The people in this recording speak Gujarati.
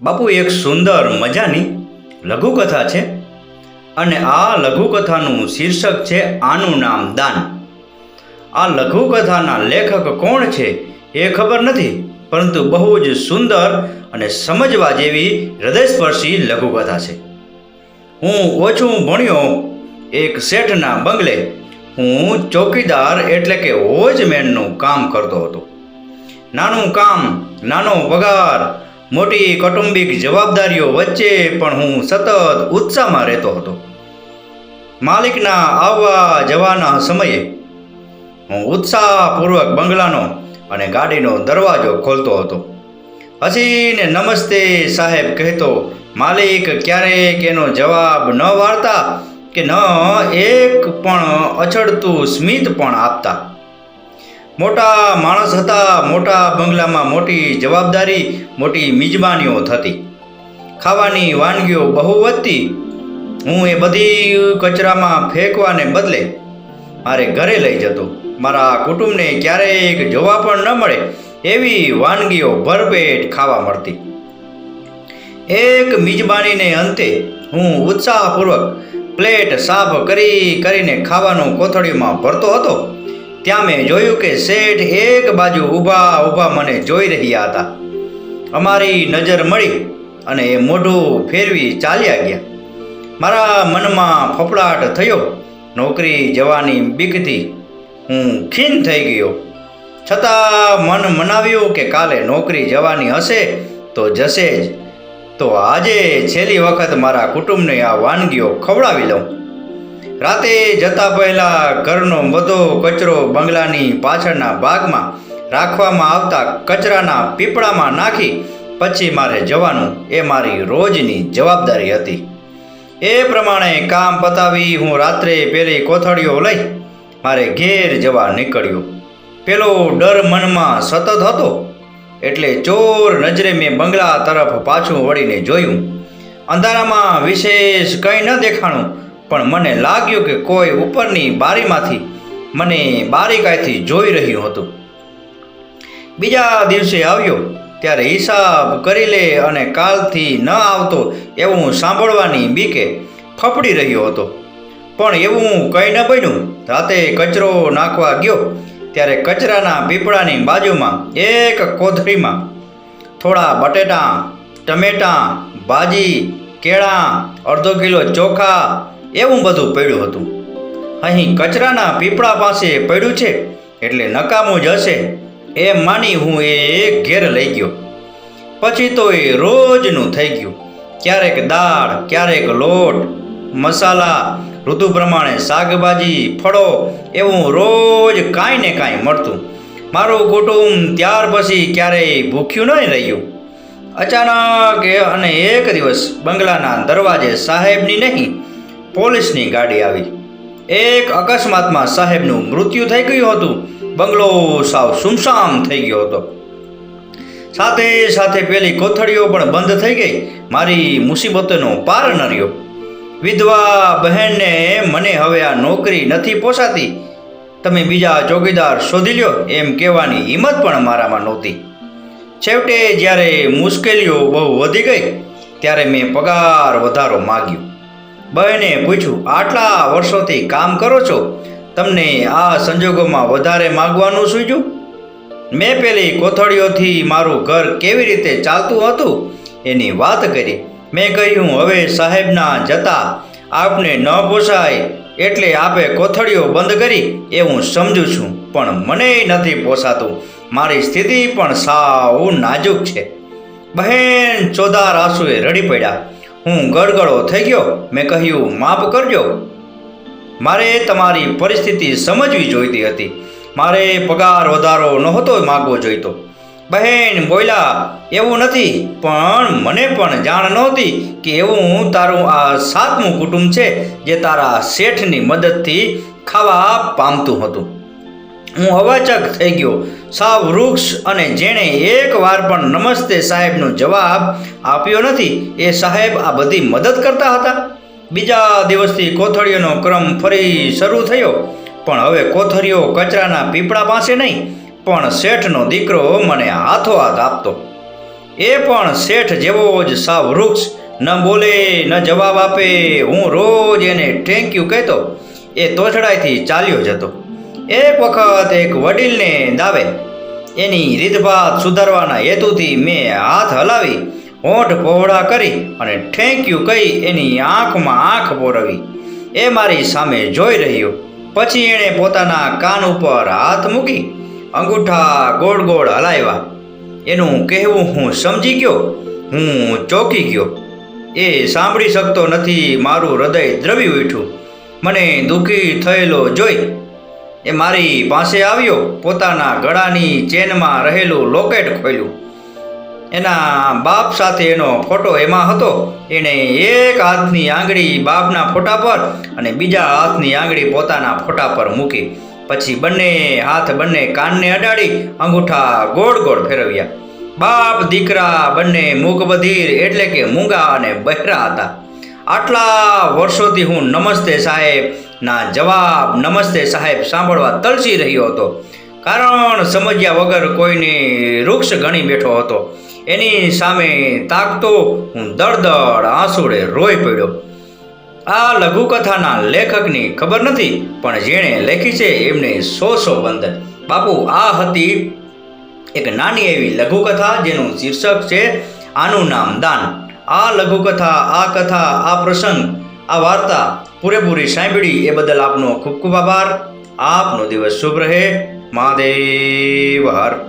બાપુ, એક સુંદર મજાની લઘુકથા છે અને આ લઘુકથાનું શીર્ષક છે આનું નામ દાન. આ લઘુકથાના લેખક કોણ છે એ ખબર નથી, પરંતુ બહુ જ સુંદર અને સમજવા જેવી હૃદયસ્પર્શી લઘુકથા છે. હું ઓછું ભણ્યો એક શેઠના બંગલે, હું ચોકીદાર એટલે કે વોચમેનનું કામ કરતો હતો. નાનું કામ, નાનો પગાર મોટી કૌટુંબિક જવાબદારીઓ વચ્ચે પણ હું સતત ઉત્સાહમાં રહેતો હતો. માલિકના આવવા જવાના સમયે હું ઉત્સાહપૂર્વક બંગલાનો અને ગાડીનો દરવાજો ખોલતો હતો. હસીને નમસ્તે સાહેબ કહેતો, માલિક, ક્યારેક એનો જવાબ ન વાળતા કે ન એક પણ અછડતું સ્મિત પણ આપતા. મોટા માણસ હતા, મોટા બંગલામાં મોટી જવાબદારી, મોટી મિજબાનીઓ થતી. ખાવાની વાનગીઓ બહુ વધતી. હું એ બધી કચરામાં ફેંકવાને બદલે મારે ઘરે લઈ જતો. મારા કુટુંબને ક્યારેક જોવા પણ ન મળે એવી વાનગીઓ ભરપેટ ખાવા મળતી. એક મિજબાનીને અંતે હું ઉત્સાહપૂર્વક પ્લેટ સાફ કરી કરીને ખાવાનું કોથળીમાં ભરતો હતો. ત્યાં મેં જોયું કે શેઠ એક બાજુ ઊભા ઊભા મને જોઈ રહ્યા હતા. અમારી નજર મળી અને એ મોઢું ફેરવી ચાલ્યા ગયા. મારા મનમાં ફફડાટ થયો. નોકરી જવાની બીકથી હું ખીન થઈ ગયો. છતાં મન મનાવ્યું કે કાલે નોકરી જવાની હશે તો જશે જ. તો આજે છેલ્લી વખત મારા કુટુંબને આ વાનગીઓ ખવડાવી લઉં. રાતે જતા પહેલા ઘરનો બધો કચરો બંગલાની પાછળના ભાગમાં રાખવામાં આવતા કચરાના પીપળામાં નાખી પછી મારે જવાનું એ મારી રોજની જવાબદારી હતી. એ પ્રમાણે કામ પતાવી હું રાત્રે પેલી કોથળીઓ લઈ મારે ઘેર જવા નીકળ્યો. પેલો ડર મનમાં સતત હતો, એટલે ચોર નજરે મેં બંગલા તરફ પાછું વળીને જોયું. અંધારામાં વિશેષ કંઈ ન દેખાણું પણ મને લાગ્યું કે કોઈ ઉપરની બારીમાંથી મને બારીકાઈથી જોઈ રહ્યું હતું. બીજા દિવસે આવ્યો, ત્યારે હિસાબ કરી લે અને કાલથી ન આવતો એવું સાંભળવાની બીકે ફફડી રહ્યો હતો. પણ એવું કંઈ ન બન્યું. રાતે કચરો નાખવા ગયો, ત્યારે કચરાના પીપળાની બાજુમાં એક કોથળીમાં થોડા બટેટા, ટમેટાં, ભાજી, કેળા, અડધો કિલો ચોખા એવું બધું પડ્યું હતું. અહીં કચરાના પીપળા પાસે પડ્યું છે, એટલે નકામું જ હશે. એમ માની હું એ ઘેર લઈ ગયો. પછી તો એ રોજનું થઈ ગયું. ક્યારેક દાળ, ક્યારેક લોટ, મસાલા, ઋતુ પ્રમાણે શાકભાજી, ફળો, એવું રોજ કાંઈ ને કાંઈ મળતું. મારું કુટુંબ ત્યાર પછી ક્યારેય ભૂખ્યું નહીં રહ્યું. અચાનક અને એક દિવસ બંગલાના દરવાજે સાહેબની નહીં પોલીસની ગાડી આવી. એક અકસ્માતમાં સાહેબનું મૃત્યુ થઈ ગયું હતું. બંગલો સાવ સુમસામ થઈ ગયો હતો. સાથે સાથે પેલી કોથળીઓ પણ બંધ થઈ ગઈ. મારી મુસીબતોનો પાર ન વિધવા બહેનને મને હવે આ નોકરી નથી પોસાતી. તમે બીજા ચોકીદાર શોધી લ્યો. એમ કહેવાની હિંમત પણ મારામાં નહોતી. છેવટે જ્યારે મુશ્કેલીઓ બહુ વધી ગઈ, ત્યારે મેં પગાર વધારો માગ્યો. બહેને પૂછ્યું, આટલા વર્ષોથી કામ કરો છો? તમને આ સંજોગોમાં વધારે માગવાનું સૂચ્યું મેં પેલી કોથળીઓથી મારું ઘર કેવી રીતે ચાલતું હતું? એની વાત કરી. મેં કહ્યું, હવે સાહેબના જતા આપને ન પોસાય એટલે આપે કોથળીઓ બંધ કરી. એ હું સમજુ છું, પણ મને નથી પોસાતું. મારી સ્થિતિ પણ સાવ નાજુક છે. બહેન ચોદાર આંસુએ રડી પડ્યા. હું ગડગડો થઈ ગયો. મેં કહ્યું, માફ કરજો. મારે તમારી પરિસ્થિતિ સમજવી જોઈતી હતી. મારે પગાર વધારો નહોતો માગવો જોઈતો. બહેન બોલ્યા એવું નથી, પણ મને પણ જાણ નહોતી કે એવું તારું આ સાતમું કુટુંબ છે, જે તારા શેઠની મદદથી ખાવા પામતું હતું. હું અવાચક થઈ ગયો. સાવ વૃક્ષ અને જેણે એક વાર પણ નમસ્તે સાહેબનો જવાબ આપ્યો નથી, એ સાહેબ આ બધી મદદ કરતા હતા. બીજા દિવસથી કોથળીઓનો ક્રમ ફરી શરૂ થયો. પણ હવે કોથળીઓ કચરાના પીપળા પાસે નહીં, પણ શેઠનો દીકરો મને હાથો હાથ આપતો. એ પણ શેઠ જેવો જ સાવ વૃક્ષ, ન બોલે, ન જવાબ આપે, હું રોજ એને થેન્ક યુ કહેતો. એ તોછડાઈથી ચાલ્યો જતો. એક વખત એક વડીલને દાવે. એની રીતભાત સુધારવાના હેતુથી મેં હાથ હલાવી, હોઠ પહોળા કરી અને થેન્ક યુ કહી એની આંખમાં આંખ પોરવી. એ મારી સામે જોઈ રહ્યો. પછી એણે પોતાના કાન ઉપર હાથ મૂકી, અંગૂઠા ગોળ ગોળ હલાવ્યા. એનું કહેવું હું સમજી ગયો. હું ચોંકી ગયો. એ સાંભળી શકતો નથી મારું હૃદય દ્રવી ઉઠ્યું. મને દુઃખી થયેલો જોઈ એ મારી પાસે આવ્યો, પોતાના ગળાની ચેનમાં રહેલું લોકેટ ખોલ્યું. એના બાપ સાથે એનો ફોટો એમાં હતો. એણે એક હાથની આંગળી બાપના ફોટા પર અને બીજા હાથની આંગળી પોતાના ફોટા પર મૂકી. પછી બંને હાથ બંને કાનને અડાડી અંગૂઠા ગોળ ગોળ ફેરવ્યા. બાપ દીકરા બંને મૂકબધીર એટલે કે મૂંગા અને બહેરા હતા. આટલા વર્ષોથી હું નમસ્તે સાહેબ, ના જવાબ નમસ્તે સાહેબ સાંભળવા તલસી રહ્યો હતો. કારણ સમજ્યા વગર કોઈને વૃક્ષ ગણી બેઠો હતો. એની સામે તાકતો હું દળદળ આંસુડે રોઈ પડ્યો. આ લઘુકથાના લેખકની ખબર નથી, પણ જેણે લખી છે એમને સો સો વંદન. બાપુ, આ હતી એક નાની એવી લઘુકથા જેનું શીર્ષક છે, આનું નામ દાન. આ લઘુકથા, આ કથા, આ પ્રસંગ, આ વાર્તા પૂરેપૂરી સાંભળી એ બદલ આપનો ખૂબ ખૂબ આભાર. આપનો દિવસ શુભ રહે. મહાદેવ, હર